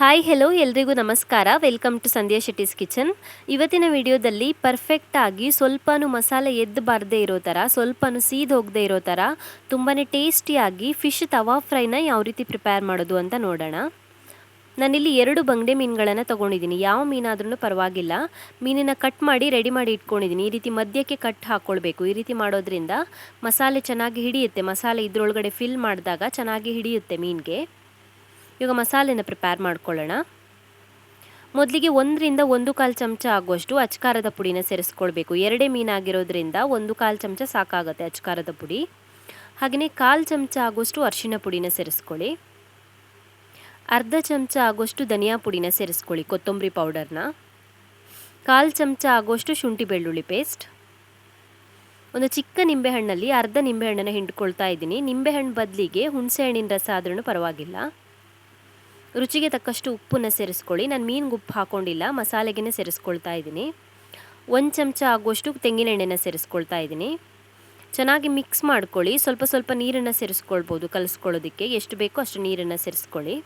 Hi hello ಎಲ್ರಿಗೂ ನಮಸ್ಕಾರ. Welcome to Sandhya Shetty's kitchen ಇವತ್ತಿನ ವಿಡಿಯೋದಲ್ಲಿ ಪರ್ಫೆಕ್ಟಾಗಿ ಸ್ವಲ್ಪನೂ ಮಸಾಲೆ ಎದ್ದು ಬಾರದೇ ಇರೋ ಥರ ಸ್ವಲ್ಪನೂ ಸೀದ್ ಹೋಗದೆ ಇರೋ ಥರ ತುಂಬಾ ಟೇಸ್ಟಿಯಾಗಿ ಫಿಶ್ ತವಾ ಫ್ರೈನ ಯಾವ ರೀತಿ ಪ್ರಿಪೇರ್ ಮಾಡೋದು ಅಂತ ನೋಡೋಣ. ನಾನಿಲ್ಲಿ ಎರಡು ಬಂಗಡೆ ಮೀನುಗಳನ್ನು ತೊಗೊಂಡಿದ್ದೀನಿ. ಯಾವ ಮೀನಾದ್ರೂ ಪರವಾಗಿಲ್ಲ. ಮೀನನ್ನು ಕಟ್ ಮಾಡಿ ರೆಡಿ ಮಾಡಿ ಇಟ್ಕೊಂಡಿದ್ದೀನಿ. ಈ ರೀತಿ ಮಧ್ಯಕ್ಕೆ ಕಟ್ ಹಾಕ್ಕೊಳ್ಬೇಕು ಈ ರೀತಿ ಮಾಡೋದ್ರಿಂದ ಮಸಾಲೆ ಚೆನ್ನಾಗಿ ಹಿಡಿಯುತ್ತೆ. ಮಸಾಲೆ ಇದ್ರೊಳಗಡೆ ಫಿಲ್ ಮಾಡಿದಾಗ ಚೆನ್ನಾಗಿ ಹಿಡಿಯುತ್ತೆ ಮೀನಿಗೆ. ಇವಾಗ ಮಸಾಲೆನ ಪ್ರಿಪೇರ್ ಮಾಡ್ಕೊಳ್ಳೋಣ. ಮೊದಲಿಗೆ ಒಂದರಿಂದ ಒಂದು ಕಾಲು ಚಮಚ ಆಗುವಷ್ಟು ಅಚ್ಕಾರದ ಪುಡಿನ ಸೇರಿಸ್ಕೊಳ್ಬೇಕು. ಎರಡೇ ಮೀನಾಗಿರೋದ್ರಿಂದ ಒಂದು ಕಾಲು ಚಮಚ ಸಾಕಾಗುತ್ತೆ ಅಚ್ಕಾರದ ಪುಡಿ. ಹಾಗೆಯೇ ಕಾಲು ಚಮಚ ಆಗುವಷ್ಟು ಅರಿಶಿಣ ಪುಡಿನ ಸೇರಿಸ್ಕೊಳ್ಳಿ. ಅರ್ಧ ಚಮಚ ಆಗುವಷ್ಟು ಧನಿಯಾ ಪುಡಿನ ಸೇರಿಸ್ಕೊಳ್ಳಿ ಕೊತ್ತಂಬರಿ ಪೌಡರ್ನ ಕಾಲು ಚಮಚ ಆಗುವಷ್ಟು ಶುಂಠಿ ಬೆಳ್ಳುಳ್ಳಿ ಪೇಸ್ಟ್ ಒಂದು ಚಿಕ್ಕ ನಿಂಬೆಹಣ್ಣಲ್ಲಿ ಅರ್ಧ ನಿಂಬೆಹಣ್ಣನ್ನು ಹಿಂಡ್ಕೊಳ್ತಾ ಇದ್ದೀನಿ. ನಿಂಬೆಹಣ್ಣು ಬದಲಿಗೆ ಹುಣಸೆಹಣ್ಣಿನ ರಸ ಆದ್ರೂ ಪರವಾಗಿಲ್ಲ. ರುಚಿಗೆ ತಕ್ಕಷ್ಟು ಉಪ್ಪನ್ನು ಸೇರಿಸ್ಕೊಳ್ಳಿ. ನಾನು ಮೀನಿಗೆ ಉಪ್ಪು ಹಾಕ್ಕೊಂಡಿಲ್ಲ ಮಸಾಲೆಗೇ ಸೇರಿಸ್ಕೊಳ್ತಾ ಇದ್ದೀನಿ. ಒಂದು ಚಮಚ ಆಗುವಷ್ಟು ತೆಂಗಿನೆಣ್ಣೆನ ಸೇರಿಸ್ಕೊಳ್ತಾ ಇದ್ದೀನಿ. ಚೆನ್ನಾಗಿ ಮಿಕ್ಸ್ ಮಾಡ್ಕೊಳ್ಳಿ. ಸ್ವಲ್ಪ ಸ್ವಲ್ಪ ನೀರನ್ನು ಸೇರಿಸ್ಕೊಳ್ಬೋದು ಕಲಿಸ್ಕೊಳ್ಳೋದಕ್ಕೆ. ಎಷ್ಟು ಬೇಕೋ ಅಷ್ಟು ನೀರನ್ನು ಸೇರಿಸ್ಕೊಳ್ಳಿ.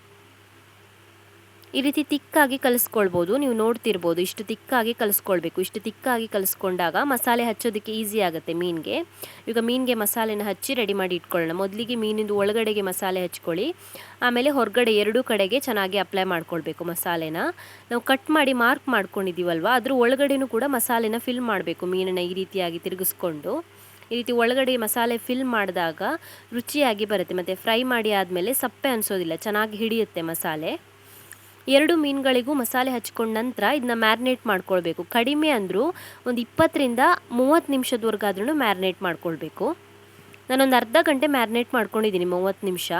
ಈ ರೀತಿ ತಿಕ್ಕಾಗಿ ಕಲಿಸ್ಕೊಳ್ಬೋದು. ನೀವು ನೋಡ್ತಿರ್ಬೋದು, ಇಷ್ಟು ತಿಕ್ಕಾಗಿ ಕಲಿಸ್ಕೊಳ್ಬೇಕು. ಇಷ್ಟು ತಿಕ್ಕಾಗಿ ಕಲಿಸ್ಕೊಂಡಾಗ ಮಸಾಲೆ ಹಚ್ಚೋದಕ್ಕೆ ಈಸಿ ಆಗುತ್ತೆ ಮೀನಿಗೆ. ಈಗ ಮೀನಿಗೆ ಮಸಾಲೆನ ಹಚ್ಚಿ ರೆಡಿ ಮಾಡಿ ಇಟ್ಕೊಳ್ಳೋಣ. ಮೊದಲಿಗೆ ಮೀನಿಂದು ಒಳಗಡೆಗೆ ಮಸಾಲೆ ಹಚ್ಕೊಳ್ಳಿ. ಆಮೇಲೆ ಹೊರಗಡೆ ಎರಡೂ ಕಡೆಗೆ ಚೆನ್ನಾಗಿ ಅಪ್ಲೈ ಮಾಡ್ಕೊಳ್ಬೇಕು ಮಸಾಲೆನ. ನಾವು ಕಟ್ ಮಾಡಿ ಮಾರ್ಕ್ ಮಾಡ್ಕೊಂಡಿದ್ದೀವಲ್ವ, ಅದ್ರ ಒಳಗಡೆನೂ ಕೂಡ ಮಸಾಲೆನ ಫಿಲ್ ಮಾಡಬೇಕು ಮೀನನ್ನು ಈ ರೀತಿಯಾಗಿ ತಿರುಗಿಸ್ಕೊಂಡು. ಈ ರೀತಿ ಒಳಗಡೆ ಮಸಾಲೆ ಫಿಲ್ ಮಾಡಿದಾಗ ರುಚಿಯಾಗಿ ಬರುತ್ತೆ. ಮತ್ತು ಫ್ರೈ ಮಾಡಿ ಆದಮೇಲೆ ಸಪ್ಪೆ ಅನಿಸೋದಿಲ್ಲ, ಚೆನ್ನಾಗಿ ಹಿಡಿಯುತ್ತೆ ಮಸಾಲೆ. ಎರಡು ಮೀನುಗಳಿಗೂ ಮಸಾಲೆ ಹಚ್ಕೊಂಡ ನಂತರ ಇದನ್ನ ಮ್ಯಾರಿನೇಟ್ ಮಾಡ್ಕೊಳ್ಬೇಕು. ಕಡಿಮೆ ಅಂದರೂ ಒಂದು ಇಪ್ಪತ್ತರಿಂದ ಮೂವತ್ತು ನಿಮಿಷದವರೆಗಾದ್ರೂ ಮ್ಯಾರಿನೇಟ್ ಮಾಡ್ಕೊಳ್ಬೇಕು. ನಾನೊಂದು ಅರ್ಧ ಗಂಟೆ ಮ್ಯಾರಿನೇಟ್ ಮಾಡ್ಕೊಂಡಿದ್ದೀನಿ, ಮೂವತ್ತು ನಿಮಿಷ.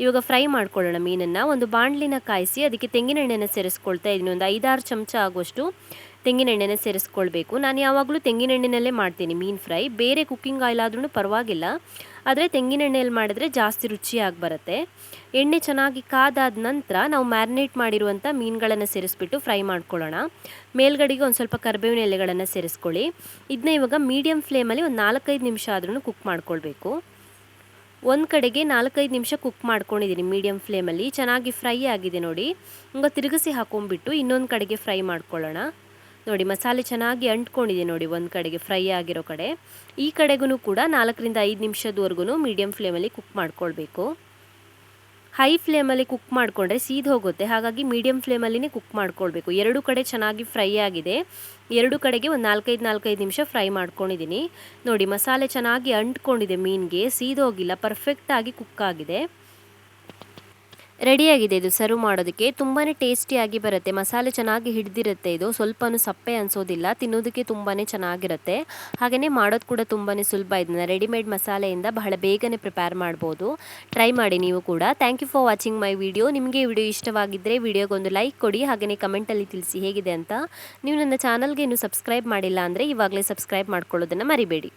ಇವಾಗ ಫ್ರೈ ಮಾಡ್ಕೊಳ್ಳೋಣ ಮೀನನ್ನು. ಒಂದು ಬಾಣಲಿನ ಕಾಯಿಸಿ, ಅದಕ್ಕೆ ತೆಂಗಿನೆಣ್ಣೆನ ಸೇರಿಸ್ಕೊಳ್ತಾ ಇದ್ದೀನಿ ಒಂದು ಐದಾರು ಚಮಚ ಆಗುವಷ್ಟು ತೆಂಗಿನೆಣ್ಣೆನ ಸೇರಿಸ್ಕೊಳ್ಬೇಕು. ನಾನು ಯಾವಾಗಲೂ ತೆಂಗಿನೆಣ್ಣೆನಲ್ಲೇ ಮಾಡ್ತೀನಿ, ಮೀನು ಫ್ರೈ. ಬೇರೆ ಕುಕ್ಕಿಂಗ್ ಆಯಿಲ್ ಆದ್ರೂ ಪರವಾಗಿಲ್ಲ. ಆದರೆ ತೆಂಗಿನೆಣ್ಣೆಯಲ್ಲಿ ಮಾಡಿದ್ರೆ ಜಾಸ್ತಿ ರುಚಿಯಾಗಿ ಬರುತ್ತೆ. ಎಣ್ಣೆ ಚೆನ್ನಾಗಿ ಕಾದಾದ ನಂತರ ನಾವು ಮ್ಯಾರಿನೇಟ್ ಮಾಡಿರುವಂಥ ಮೀನುಗಳನ್ನು ಸೇರಿಸ್ಬಿಟ್ಟು ಫ್ರೈ ಮಾಡ್ಕೊಳ್ಳೋಣ. ಮೇಲ್ಗಡೆಗೆ ಒಂದು ಸ್ವಲ್ಪ ಕರಿಬೇವಿನ ಎಲೆಗಳನ್ನು ಸೇರಿಸ್ಕೊಳ್ಳಿ. ಇದನ್ನ ಇವಾಗ ಮೀಡಿಯಮ್ ಫ್ಲೇಮಲ್ಲಿ ಒಂದು ನಾಲ್ಕೈದು ನಿಮಿಷ ಆದ್ರೂ ಕುಕ್ ಮಾಡ್ಕೊಳ್ಬೇಕು. ಒಂದು ಕಡೆಗೆ ನಾಲ್ಕೈದು ನಿಮಿಷ ಕುಕ್ ಮಾಡ್ಕೊಂಡಿದ್ದೀನಿ ಮೀಡಿಯಮ್ ಫ್ಲೇಮಲ್ಲಿ ಚೆನ್ನಾಗಿ ಫ್ರೈ ಆಗಿದೆ ನೋಡಿ. ಈಗ ತಿರುಗಿಸಿ ಹಾಕೊಂಡ್ಬಿಟ್ಟು ಇನ್ನೊಂದು ಕಡೆಗೆ ಫ್ರೈ ಮಾಡ್ಕೊಳ್ಳೋಣ. ನೋಡಿ, ಮಸಾಲೆ ಚೆನ್ನಾಗಿ ಅಂಟ್ಕೊಂಡಿದೆ ನೋಡಿ, ಒಂದು ಕಡೆಗೆ ಫ್ರೈ ಆಗಿರೋ ಕಡೆ. ಈ ಕಡೆಗೂ ಕೂಡ ನಾಲ್ಕರಿಂದ ಐದು ನಿಮಿಷದವರೆಗೂ ಮೀಡಿಯಂ ಫ್ಲೇಮಲ್ಲಿ ಕುಕ್ ಮಾಡ್ಕೊಳ್ಬೇಕು. ಹೈ ಫ್ಲೇಮಲ್ಲಿ ಕುಕ್ ಮಾಡಿಕೊಂಡ್ರೆ ಸೀದ್ ಹೋಗುತ್ತೆ, ಹಾಗಾಗಿ ಮೀಡಿಯಂ ಫ್ಲೇಮಲ್ಲಿನೇ ಕುಕ್ ಮಾಡ್ಕೊಳ್ಬೇಕು. ಎರಡು ಕಡೆ ಚೆನ್ನಾಗಿ ಫ್ರೈ ಆಗಿದೆ. ಎರಡು ಕಡೆಗೆ ಒಂದು ನಾಲ್ಕೈದು ನಾಲ್ಕೈದು ನಿಮಿಷ ಫ್ರೈ ಮಾಡ್ಕೊಂಡಿದ್ದೀನಿ. ನೋಡಿ, ಮಸಾಲೆ ಚೆನ್ನಾಗಿ ಅಂಟ್ಕೊಂಡಿದೆ ಮೀನಿಗೆ ಸೀದೋಗಿಲ್ಲ ಪರ್ಫೆಕ್ಟಾಗಿ ಕುಕ್ ಆಗಿದೆ. ರೆಡಿಯಾಗಿದೆ ಇದು ಸರ್ವ್ ಮಾಡೋದಕ್ಕೆ. ತುಂಬಾ ಟೇಸ್ಟಿಯಾಗಿ ಬರುತ್ತೆ. ಮಸಾಲೆ ಚೆನ್ನಾಗಿ ಹಿಡಿದಿರುತ್ತೆ ಇದು. ಸ್ವಲ್ಪನೂ ಸಪ್ಪೆ ಅನಿಸೋದಿಲ್ಲ. ತಿನ್ನೋದಕ್ಕೆ ತುಂಬಾ ಚೆನ್ನಾಗಿರುತ್ತೆ. ಹಾಗೆಯೇ ಮಾಡೋದು ಕೂಡ ತುಂಬಾ ಸುಲಭ ಇದನ್ನು. ರೆಡಿಮೇಡ್ ಮಸಾಲೆಯಿಂದ ಬಹಳ ಬೇಗನೆ ಪ್ರಿಪೇರ್ ಮಾಡ್ಬೋದು. ಟ್ರೈ ಮಾಡಿ ನೀವು ಕೂಡ. Thank you for watching my video ನಿಮಗೆ ವಿಡಿಯೋ ಇಷ್ಟವಾಗಿದ್ದರೆ ವಿಡಿಯೋಗೊಂದು ಲೈಕ್ ಕೊಡಿ. ಹಾಗೆಯೇ ಕಮೆಂಟಲ್ಲಿ ತಿಳಿಸಿ ಹೇಗಿದೆ ಅಂತ. ನೀವು ನನ್ನ ಚಾನಲ್ಗೆ ಇನ್ನೂ ಸಬ್ಸ್ಕ್ರೈಬ್ ಮಾಡಿಲ್ಲ ಅಂದರೆ ಇವಾಗಲೇ ಸಬ್ಸ್ಕ್ರೈಬ್ ಮಾಡ್ಕೊಳ್ಳೋದನ್ನು ಮರಿಬೇಡಿ.